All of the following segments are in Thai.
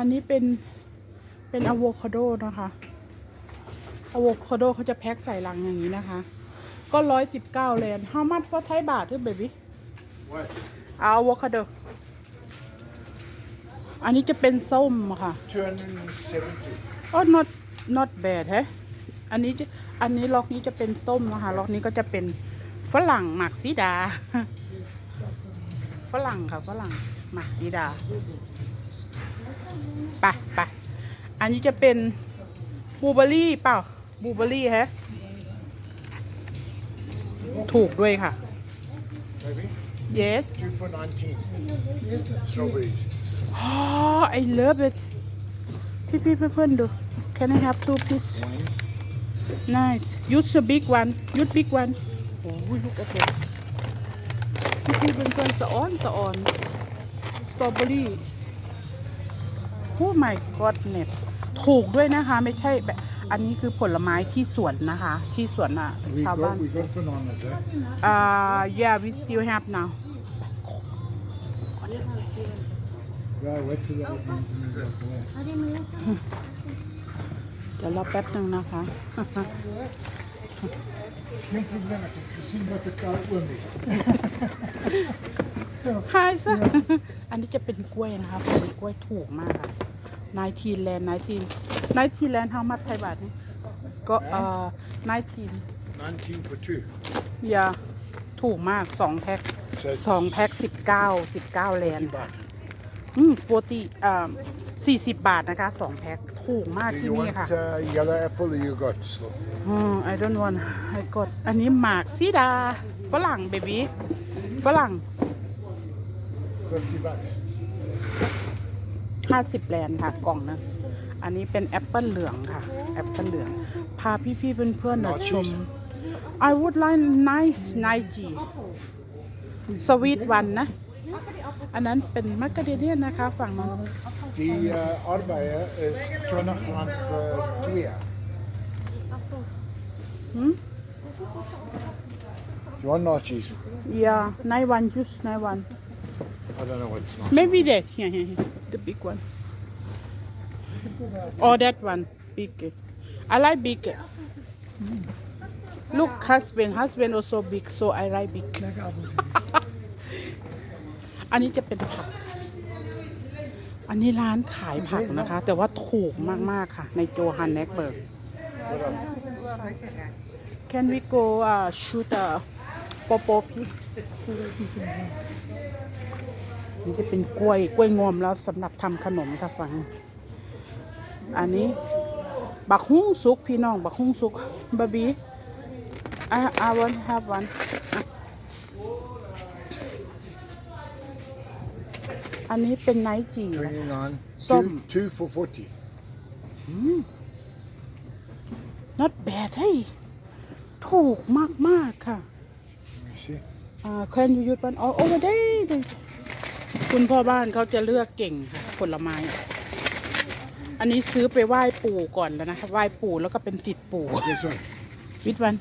อันนี้เป็นเป็นอะโวคาโดนะคะอะโวคาโดเขาจะแพ็คใส่ลังอย่างนี้นะคะ ก็ร้อยสิบเก้าแลนด์ how much for Thai baht ด้วย baby What? เอาอะโวคาโด อันนี้จะเป็นส้มอะค่ะ 270. อ๋อ not not bad แฮะอันนี้จะอันนี้ล็อกนี้จะเป็นส้มนะคะล็อกนี้ก็จะเป็นฝรั่งหมักสีดา ฝรั่งค่ะฝรั่งหมักสีดาไปไปอันนี้จะเป็นบลูเบอร์รี่เปล่าบลูเบอร์รี่แฮะ ถูกด้วยค่ะ Maybe? yes Two for 19. Strawberries. oh I love it พี่พี่เพื่อนๆดู can I have two please nice use a big one use big one โอ้ย look at that พี่พี่เพื่อนๆสะอ้อนสะอ้อนส ตรอเบอรี่โอ้ my god เน็ตถูกด้วยนะคะ ไม่ใช่แบบอันนี้คือผลไม้ที่สวนนะคะ ที่สวนอะ We ชาวบ้าน got, we got bananas, eh? อ่า yeah we still have now Yeah, wait till that one moves out the way. เดี๋ยวรอแป๊บหนึ่งนะคะ Geen probleem, ek het gesien wat ek daar oom het. หายซะอันนี้จะเป็นกล้วยนะคะเป็นกล้วยถูกมากค่ะ นายทีแลนด์นายทีนายทีแลนด์ how much ไทยบาทนี่ก็เอ่อนายที19 for two. ยาถูกมากสองแพ็คใช่สองแพ็คสิบเก้าสิบเก้าแลนด์ Baht. อืมโฟตีอ่าสี่สิบบาทนะคะสองแพ็คถูกมาก Do ที่ you นี่ want ค่ะ uh, yellow apple or you got slow? อืม I don't want I got อันนี้หมากซีดาฝรั่งเบบีฝรั่ง50 bucks. ห้าสิบแลนด์ค่ะกล่องนะ อันนี้เป็นแอปเปิลเหลืองค่ะแอปเปิลเหลือง พาพี่ๆเพื่อนๆนะชม I would like nice Nike sweet one นะ อันนั้นเป็นมักกะเดเนียนนะคะฝั่งนั้น Die uh, arbeider is 20 rand vir twee. Hmm? You want nachos? yeah nice one just nice one I don't know what's not. maybe that here here here the big one or that one big I like big look husband husband also big so I like big อันนี้จะเป็นผัก อันนี้ร้านขายผักนะคะ แต่ว่าถูกมาก ๆ ค่ะ ในโจฮันเนกเบิร์ก Can we go uh, shoot a popo piece นี่จะเป็นกล้วยกล้วยงอมแล้วสำหรับทำขนมค่ะฟัง อันนี้ บักฮุ้งสุกพี่น้อง บักฮุ้งสุกบะบี I I want have one อันนี้เป็นไนท์จีนะ 29. Some. Two, two for 40. not bad เฮ้ยถูกมากมากๆค่ะ Let me see. อ่า can you use one all over there คุณพ่อบ้านเขาจะเลือกเก่งค่ะผลไม้ อันนี้ซื้อไปไหว้ปู่ก่อนแล้วนะคะไหว้ปู่แล้วก็เป็นติดปู่ This one. วิทวัน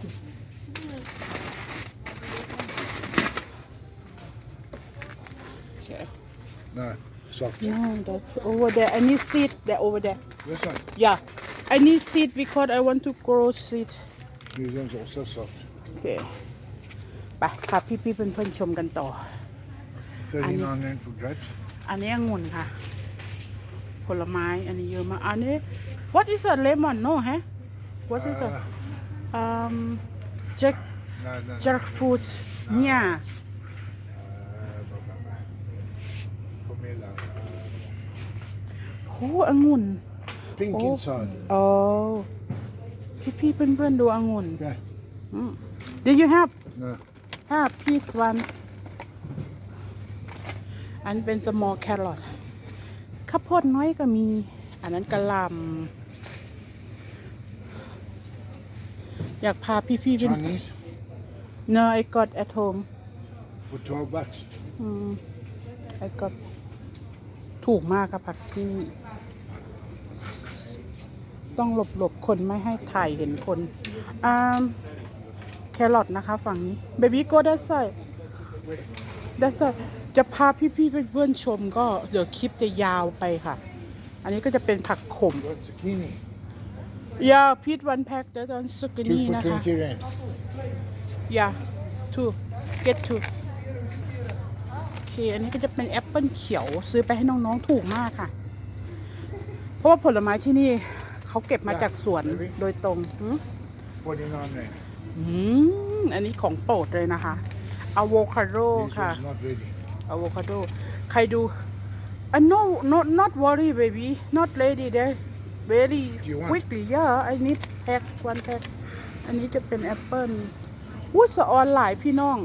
No, soft. no that's over there I need seed that over there This one. yeah I need seed because I want to grow seed These ones also soft. โอเค ไปพาพี่ๆเพื่อนๆชมกันต่อ 39 rand for grapes. อันนี้องุ่นค่ะ ผลไม้อันนี้เยอะมากอันนี้ what is a lemon no ฮะ what is a um jack jackfruit เนี่ย โอ้องุ่น Pink Oh. inside. โอ้พี่พี่ๆเพื่อนๆดูองุ่น Okay. อืม Do you have No. have piece one อันเป็น small carrot ข้าวโพดน้อยก็มี อันนั้นกะหล่ำอยากพาพี่ๆเป็น Chinese No I got at home for 12 bucks. อืม I got ถูกมากครับผักที่นี่ต้องหลบหลบๆคนไม่ให้ถ่ายเห็นคนอ่าแครอทนะคะฝั่งนี้ Baby go that side that side จะพาพี่ๆเพื่อนๆชมก็เดี๋ยวคลิปจะยาวไปค่ะ อันนี้ก็จะเป็นผักขม Got zucchini. ยาพีทวันแพ็คเดี๋ยวตอนสุก Two นี่ for นะคะ 20 rand. ยา two get two โอเค อันนี้ก็จะเป็นแอปเปิลเขียวซื้อไปให้น้องๆถูกมากค่ะ เพราะว่าผลไม้ที่นี่เขาเก็บมาจากสวนโดยตรงหืม 49 rand. อืม อันนี้ของโปรดเลยนะคะอะโวคาโด This ค่ะ one's not ready. อะโวคาโดใครดูอัน no not not worry baby not ready there very Do you want? quickly yeah I need pack one pack อันนี้จะเป็นแอปเปิลอุ้ยสะออนหลายพี่น้อง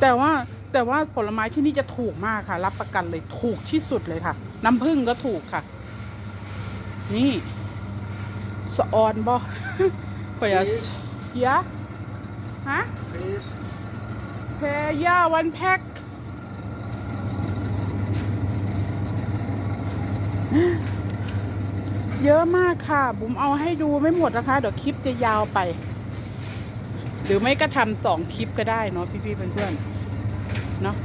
แต่ว่าแต่ว่าผลไม้ที่นี่จะถูกมากค่ะ รับประกันเลยถูกที่สุดเลยค่ะ น้ำผึ้งก็ถูกค่ะ นี่สะออนบ่พยายะฮะ Please. เพย่าวันแพ็คเยอะมากค่ะ บุ๋มเอาให้ดูไม่หมดนะคะ เดี๋ยวคลิปจะยาวไป หรือไม่ก็ทำสองคลิปก็ได้เนาะพี่ๆเพื่อนๆเนาะ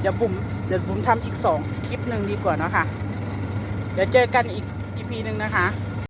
เดี๋ยวบุ๋มเดี๋ยวบุ๋มทำอีกสองคลิปหนึ่งดีกว่าเนาะค่ะเดี๋ยวเจอกันอีกอีพีหนึ่งนะคะ